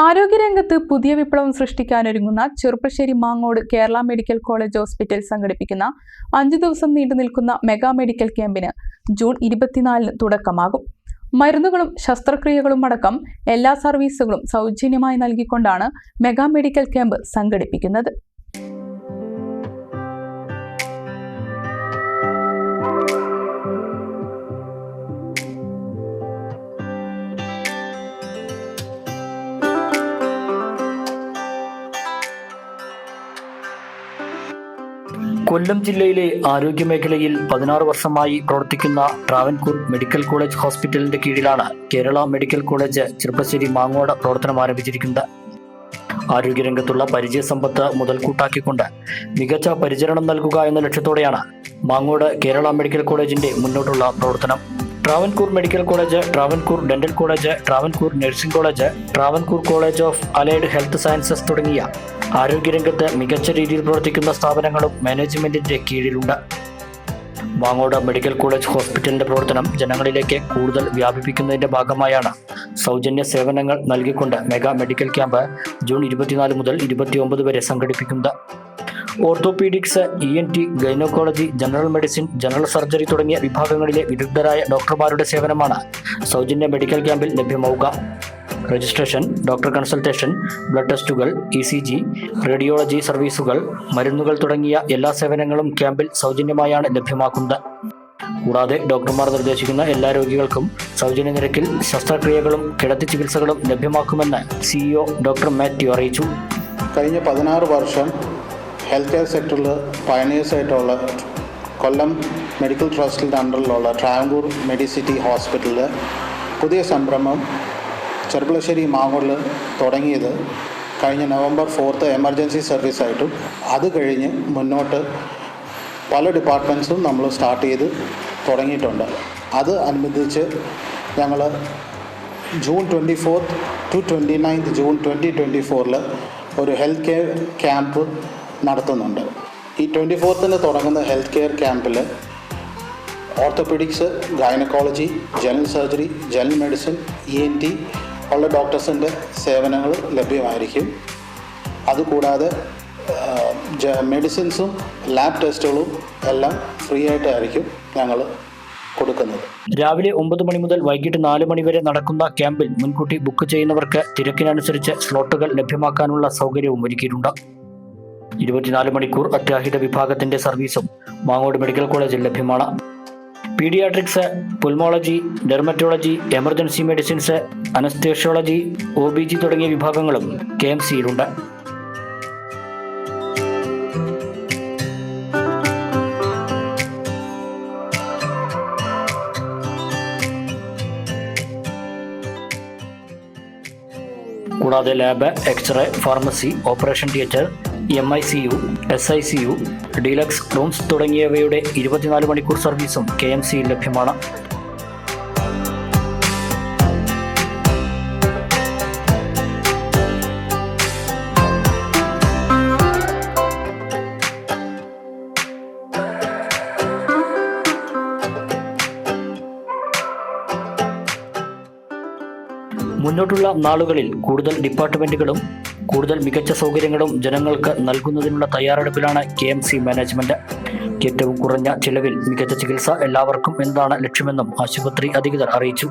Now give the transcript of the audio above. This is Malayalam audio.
ആരോഗ്യരംഗത്ത് പുതിയ വിപ്ലവം സൃഷ്ടിക്കാനൊരുങ്ങുന്ന Cheruppassery Mangode Kerala medical college hospital സംഘടിപ്പിക്കുന്ന അഞ്ചു ദിവസം നീണ്ടു നിൽക്കുന്ന മെഗാ മെഡിക്കൽ ക്യാമ്പിന് ജൂൺ ഇരുപത്തിനാലിന് തുടക്കമാകും. മരുന്നുകളും ശസ്ത്രക്രിയകളും അടക്കം എല്ലാ സർവീസുകളും സൗജന്യമായി നൽകിക്കൊണ്ടാണ് മെഗാ മെഡിക്കൽ ക്യാമ്പ് സംഘടിപ്പിക്കുന്നത്. കൊല്ലം ജില്ലയിലെ ആരോഗ്യമേഖലയിൽ പതിനാറ് വർഷമായി പ്രവർത്തിക്കുന്ന ട്രാവൻകൂർ മെഡിക്കൽ കോളേജ് ഹോസ്പിറ്റലിന്റെ കീഴിലാണ് കേരള മെഡിക്കൽ കോളേജ് ചെറുപ്പശ്ശേരി മാങ്ങോട് പ്രവർത്തനം ആരംഭിച്ചിരിക്കുന്നത്. ആരോഗ്യരംഗത്തുള്ള പരിചയസമ്പത്ത് മുതൽക്കൂട്ടാക്കിക്കൊണ്ട് മികച്ച പരിചരണം നൽകുക എന്ന ലക്ഷ്യത്തോടെയാണ് മാങ്ങോട് കേരള മെഡിക്കൽ കോളേജിന്റെ മുന്നോട്ടുള്ള പ്രവർത്തനം. Travancore medical college Travancore dental college Travancore nursing college Travancore college of allied health sciences തുടങ്ങിയ ആരോഗ്യരംഗത്ത് മികച്ച രീതിയിൽ പ്രവർത്തിക്കുന്ന സ്ഥാപനങ്ങളും മാനേജ്മെന്റിന്റെ കീഴിലുണ്ട്. വാങ്ങോട് മെഡിക്കൽ കോളേജ് ഹോസ്പിറ്റലിന്റെ പ്രവർത്തനം ജനങ്ങളിലേക്ക് കൂടുതൽ വ്യാപിപ്പിക്കുന്നതിന്റെ ഭാഗമായാണ് സൗജന്യ സേവനങ്ങൾ നൽകിക്കൊണ്ട് മെഗാ മെഡിക്കൽ ക്യാമ്പ് ജൂൺ ഇരുപത്തിനാല് മുതൽ ഇരുപത്തിയൊമ്പത് വരെ സംഘടിപ്പിക്കുന്നത്. Orthopaedics E N T gynaecology general medicine general surgery തുടങ്ങിയ വിഭാഗങ്ങളിലെ വിദഗ്ധരായ ഡോക്ടർമാരുടെ സേവനമാണ് സൗജന്യ മെഡിക്കൽ ക്യാമ്പിൽ ലഭ്യമാവുക. രജിസ്ട്രേഷൻ ഡോക്ടർ കൺസൾട്ടേഷൻ ബ്ലഡ് ടെസ്റ്റുകൾ ഇ സി ജി റേഡിയോളജി സർവീസുകൾ മരുന്നുകൾ തുടങ്ങിയ എല്ലാ സേവനങ്ങളും ക്യാമ്പിൽ സൗജന്യമായാണ് ലഭ്യമാക്കുന്നത്. കൂടാതെ ഡോക്ടർമാർ നിർദ്ദേശിക്കുന്ന എല്ലാ രോഗികൾക്കും സൗജന്യ നിരക്കിൽ ശസ്ത്രക്രിയകളും കിടത്തി ചികിത്സകളും ലഭ്യമാക്കുമെന്ന് സിഇഒ ഡോക്ടർ മാത്യു അറിയിച്ചു. കഴിഞ്ഞ പതിനാറ് വർഷം ഹെൽത്ത് കെയർ സെക്ടറിൽ പയനേഴ്സ് ആയിട്ടുള്ള കൊല്ലം മെഡിക്കൽ ട്രസ്റ്റിന്റെ അണ്ടറിലുള്ള ട്രാവൂർ മെഡിസിറ്റി ഹോസ്പിറ്റലിൽ പുതിയ സംരംഭം ചെറുപ്പളശ്ശേരി മാങ്ങോടിൽ തുടങ്ങിയത് കഴിഞ്ഞ നവംബർ ഫോർത്ത് എമർജൻസി സർവീസായിട്ടും. അത് കഴിഞ്ഞ് മുന്നോട്ട് പല ഡിപ്പാർട്ട്മെന്റ്സും നമ്മൾ സ്റ്റാർട്ട് ചെയ്ത് തുടങ്ങിയിട്ടുണ്ട്. അത് അനുബന്ധിച്ച് ഞങ്ങൾ June twenty fourth to twenty ninth June twenty twenty ഫോറിൽ ഒരു ഹെൽത്ത് കെയർ ക്യാമ്പ് നടത്തുന്നുണ്ട്. ഈ ട്വന്റി ഫോർത്തിന് തുടങ്ങുന്ന ഹെൽത്ത് കെയർ ക്യാമ്പിൽ orthopaedics gynaecology general surgery general medicine E N T ഉള്ള ഡോക്ടേഴ്സിന്റെ സേവനങ്ങൾ ലഭ്യമായിരിക്കും. അതുകൂടാതെ മെഡിസിൻസും ലാബ് ടെസ്റ്റുകളും എല്ലാം ഫ്രീ ആയിട്ടായിരിക്കും ഞങ്ങൾ കൊടുക്കുന്നത്. രാവിലെ ഒമ്പത് മണി മുതൽ വൈകിട്ട് നാല് മണി വരെ നടക്കുന്ന ക്യാമ്പിൽ മുൻകൂട്ടി ബുക്ക് ചെയ്യുന്നവർക്ക് തിരക്കിനനുസരിച്ച് സ്ലോട്ടുകൾ ലഭ്യമാക്കാനുള്ള സൗകര്യവും ഒരുക്കിയിട്ടുണ്ട്. ഇരുപത്തിനാല് മണിക്കൂർ അത്യാഹിത വിഭാഗത്തിന്റെ സർവീസും മാങ്ങോട് മെഡിക്കൽ കോളേജിൽ ലഭ്യമാണ്. Paediatrics pulmonology dermatology emergency medicines anaesthesiology O B G തുടങ്ങിയ വിഭാഗങ്ങളും കെ എം സിയിലുണ്ട്. കൂടാതെ lab X-ray pharmacy operation theatre M I C U S I C U deluxe rooms തുടങ്ങിയവയുടെ ഇരുപത്തിനാല് മണിക്കൂർ സർവീസും കെ എം സിയിൽ ലഭ്യമാണ്. മുന്നോട്ടുള്ള നാളുകളിൽ കൂടുതൽ ഡിപ്പാർട്ട്മെന്റുകളും കൂടുതൽ മികച്ച സൗകര്യങ്ങളും ജനങ്ങൾക്ക് നൽകുന്നതിനുള്ള തയ്യാറെടുപ്പിലാണ് കെ എം സി മാനേജ്മെന്റ്. ഏറ്റവും കുറഞ്ഞ ചിലവിൽ മികച്ച ചികിത്സ എല്ലാവർക്കും എന്നതാണ് ലക്ഷ്യമെന്നും ആശുപത്രി അധികൃതർ അറിയിച്ചു.